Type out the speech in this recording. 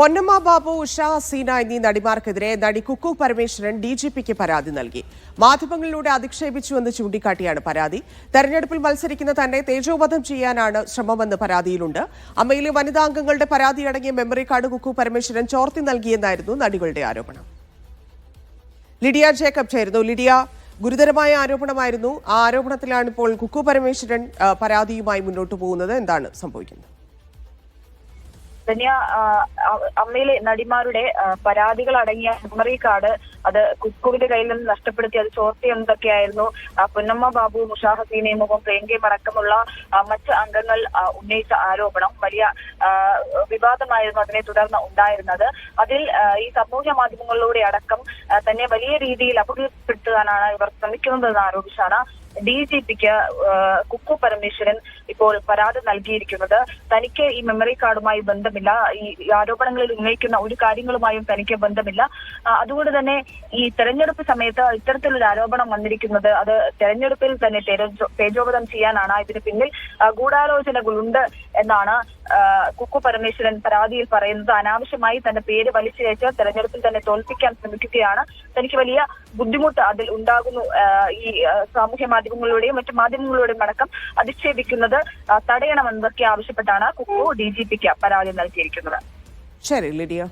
പൊന്നമ്മ ബാബു ഉഷ ഹസീന എന്നീ നടിമാർക്കെതിരെ നടി കുക്കു പരമേശ്വരൻ ഡി ജി പിക്ക് പരാതി നൽകി. മാധ്യമങ്ങളിലൂടെ അധിക്ഷേപിച്ചുവെന്ന് ചൂണ്ടിക്കാട്ടിയാണ് പരാതി. തെരഞ്ഞെടുപ്പിൽ മത്സരിക്കുന്ന തന്നെ തേജോവധം ചെയ്യാനാണ് ശ്രമമെന്ന് പരാതിയിലുണ്ട്. അമ്മയിലെ വനിതാംഗങ്ങളുടെ പരാതി അടങ്ങിയ മെമ്മറി കാർഡ് കുക്കു പരമേശ്വരൻ ചോർത്തി നൽകിയെന്നായിരുന്നു നടികളുടെ ആരോപണം. ലിഡിയ ജേക്കബ് ചേരുന്നു. ലിഡിയ ഗുരുതരമായ ആരോപണമായിരുന്നു. ആ ആരോപണത്തിലാണ് ഇപ്പോൾ കുക്കു പരമേശ്വരൻ പരാതിയുമായി മുന്നോട്ട് പോകുന്നത്. എന്താണ് സംഭവിക്കുന്നത്? ധന്യ അമ്മയിലെ നടിമാരുടെ പരാതികൾ അടങ്ങിയ മെമ്മറി കാർഡ് അത് കുക്കുവിന്റെ കയ്യിൽ നിന്ന് നഷ്ടപ്പെടുത്തി അത് ചോർത്തിയെന്നതൊക്കെയായിരുന്നു പൊന്നമ്മ ബാബു മുഷാ മുഖം പ്രിയങ്കയും അടക്കമുള്ള മറ്റ് അംഗങ്ങൾ ഉന്നയിച്ച ആരോപണം വലിയ വിവാദമായിരുന്നു അതിനെ തുടർന്ന് ഉണ്ടായിരുന്നത്. അതിൽ ഈ സാമൂഹ്യ മാധ്യമങ്ങളിലൂടെ അടക്കം തന്നെ വലിയ രീതിയിൽ അപകീർത്തിപ്പെടുത്താനാണ് ഇവർ ശ്രമിക്കുന്നതെന്ന് ആരോപിച്ചാണ് ഡി ജി പിക്ക് കുക്കു പരമേശ്വരൻ ഇപ്പോൾ പരാതി നൽകിയിരിക്കുന്നത്. തനിക്ക് ഈ മെമ്മറി കാർഡുമായി ബന്ധമില്ല. ഈ ആരോപണങ്ങളിൽ ഉന്നയിക്കുന്ന ഒരു കാര്യങ്ങളുമായും തനിക്ക് ബന്ധമില്ല. അതുകൊണ്ട് തന്നെ ഈ തെരഞ്ഞെടുപ്പ് സമയത്ത് ഇത്തരത്തിലൊരു ആരോപണം വന്നിരിക്കുന്നത് അത് തെരഞ്ഞെടുപ്പിൽ തന്നെ തേജോപതം ചെയ്യാനാണ്. ഇതിന് പിന്നിൽ ഗൂഢാലോചനകളുണ്ട് എന്നാണ് കുക്കു പരമേശ്വരൻ പരാതിയിൽ പറയുന്നത്. അനാവശ്യമായി തന്റെ പേര് വലിച്ചിഴച്ച് തെരഞ്ഞെടുപ്പിൽ തന്നെ തോൽപ്പിക്കാൻ ശ്രമിക്കുകയാണ്. തനിക്ക് വലിയ ബുദ്ധിമുട്ട് അതിൽ ഉണ്ടാകുന്നു ഈ സാമൂഹ്യ മാധ്യമങ്ങളിലൂടെയും മറ്റു മാധ്യമങ്ങളിലൂടെയും അടക്കം അധിക്ഷേപിക്കുന്നത് തടയണമെന്നൊക്കെ ആവശ്യപ്പെട്ടാണ് കുക്കു ഡി ജി പിക്ക് പരാതി നൽകിയിരിക്കുന്നത്. ശരി ലിഡിയ.